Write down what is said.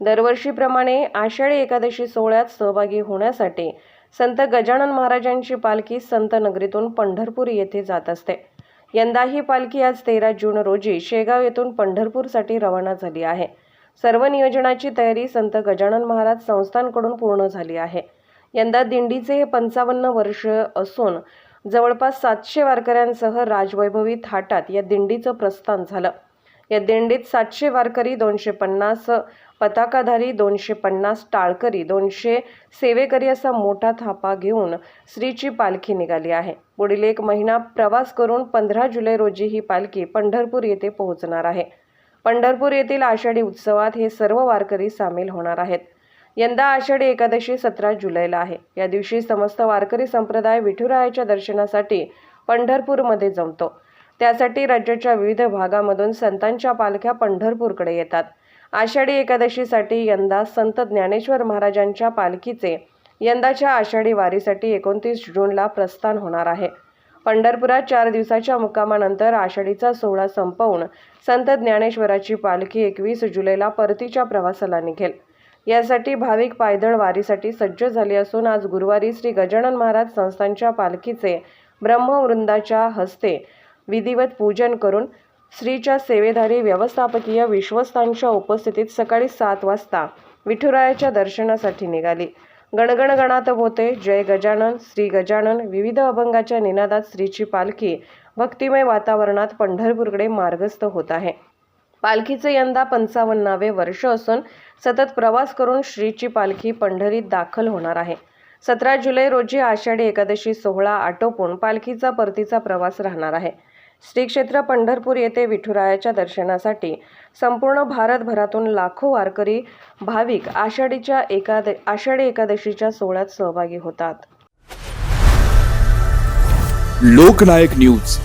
दरवर्षीप्रमाणे आषाढी एकादशी सोहळ्यात सहभागी होण्यासाठी संत गजानन महाराजांची पालखी संत नगरीतून पंढरपूर येथे जात असते. यंदा ही पालखी आज तेरा जून रोजी शेगाव येथून पंढरपूरसाठी रवाना झाली आहे. सर्व नियोजनाची तयारी संत गजानन महाराज संस्थांकडून पूर्ण झाली आहे. यंदा दिंडीचे हे पंचावन्न वर्ष असून जवळपास सातशे वारकऱ्यांसह राजवैभवी थाटात या दिंडीचं प्रस्थान झालं. या दिंडीत सातशे वारकरी दोनशे पन्नास पताकाधारी दोनशे पन्नास टाळकरी दोनशे सेवेकरी असा मोठा थापा घेऊन श्रीची पालखी निघाली आहे. पुढील एक महिना प्रवास करून पंधरा जुलै रोजी ही पालखी पंढरपूर येथे पोहोचणार आहे. पंढरपूर येथील आषाढी उत्सवात हे सर्व वारकरी सामील होणार आहेत. यंदा आषाढी एकादशी सतरा जुलैला आहे. या दिवशी समस्त वारकरी संप्रदाय विठुरायाच्या दर्शनासाठी पंढरपूरमध्ये जमतो. त्यासाठी राज्याच्या विविध भागामधून संतांच्या पालख्या पंढरपूरकडे येतात. आषाढी एकादशीसाठी यंदा संत ज्ञानेश्वर महाराजांच्या पालखीचे यंदाच्या आषाढी वारीसाठी एकोणतीस जूनला प्रस्थान होणार आहे. पंढरपुरात चार दिवसाच्या मुक्कामानंतर आषाढीचा सोहळा संपवून संत ज्ञानेश्वराची पालखी एकवीस जुलैला परतीच्या प्रवासाला निघेल. यासाठी भाविक पायदळ वारीसाठी सज्ज झाले असून आज गुरुवारी श्री गजानन महाराज संस्थांच्या पालखीचे ब्रह्मवृंदाच्या हस्ते विधिवत पूजन करून श्रीच्या सेवेधारी व्यवस्थापकीय विश्वस्तांच्या उपस्थितीत सकाळी सात वाजता विठुरायाच्या दर्शनासाठी निघाली. गणगण गणात होते जय गजानन श्री गजानन विविध अभंगाच्या निनादात श्रीची पालखी भक्तिमय वातावरणात पंढरपूरकडे मार्गस्थ होत आहे. पालखीचे यंदा पंचावन्नावे वर्ष असून सतत प्रवास करून श्रीची पालखी पंढरीत दाखल होणार आहे. सतरा जुलै रोजी आषाढी एकादशी सोहळा आटोपून पालखीचा परतीचा प्रवास राहणार आहे. श्रीक्षेत्र पंढरपूर येथे विठुरायाच्या दर्शनासाठी संपूर्ण भारतभरातून लाखो वारकरी भाविक आषाढीच्या एकाद आषाढी एकादशीच्या सोहळ्यात सहभागी होतात. लोकनायक न्यूज.